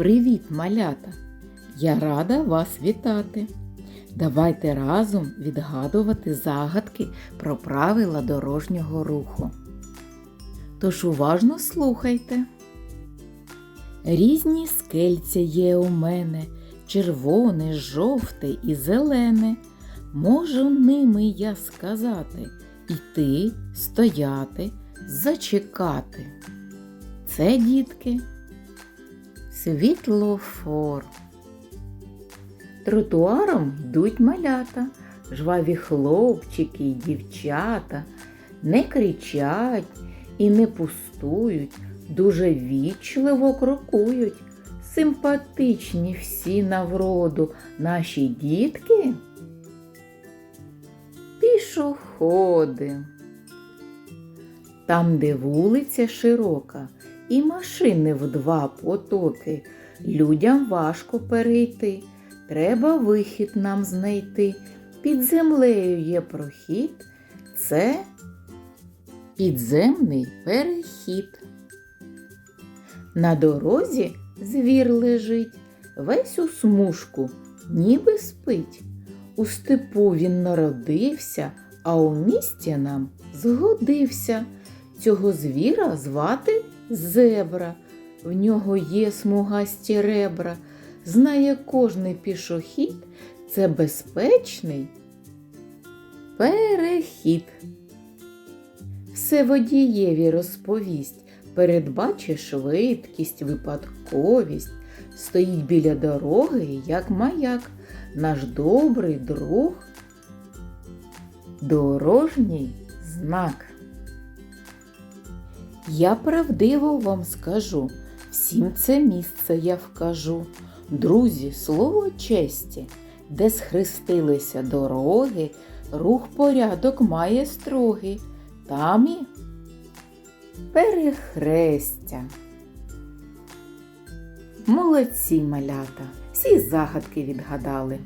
Привіт, малята! Я рада вас вітати. Давайте разом відгадувати загадки про правила дорожнього руху. Тож уважно слухайте. Різні скельця є у мене, червоне, жовте і зелене. Можу ними я сказати, іти, стояти, зачекати. Це, дітки, світлофор. Тротуаром йдуть малята, жваві хлопчики й дівчата, не кричать і не пустують, дуже вічливо крокують. Симпатичні всі на вроду наші дітки. Пішоходи. Там, де вулиця широка, і машини в два потоки, людям важко перейти. Треба вихід нам знайти. Під землею є прохід. Це підземний перехід. На дорозі звір лежить, весь у смужку, ніби спить. У степу він народився, а у місті нам згодився. Цього звіра звати зебра. В нього є смугасті ребра. Знає кожний пішохід, це безпечний перехід. Все водієві розповість, передбачи швидкість, випадковість, стоїть біля дороги, як маяк, наш добрий друг, дорожній знак. Я правдиво вам скажу, всім це місце я вкажу. Друзі, слово честі, де схрестилися дороги, рух порядок має строгий, там і перехрестя. Молодці малята, всі загадки відгадали.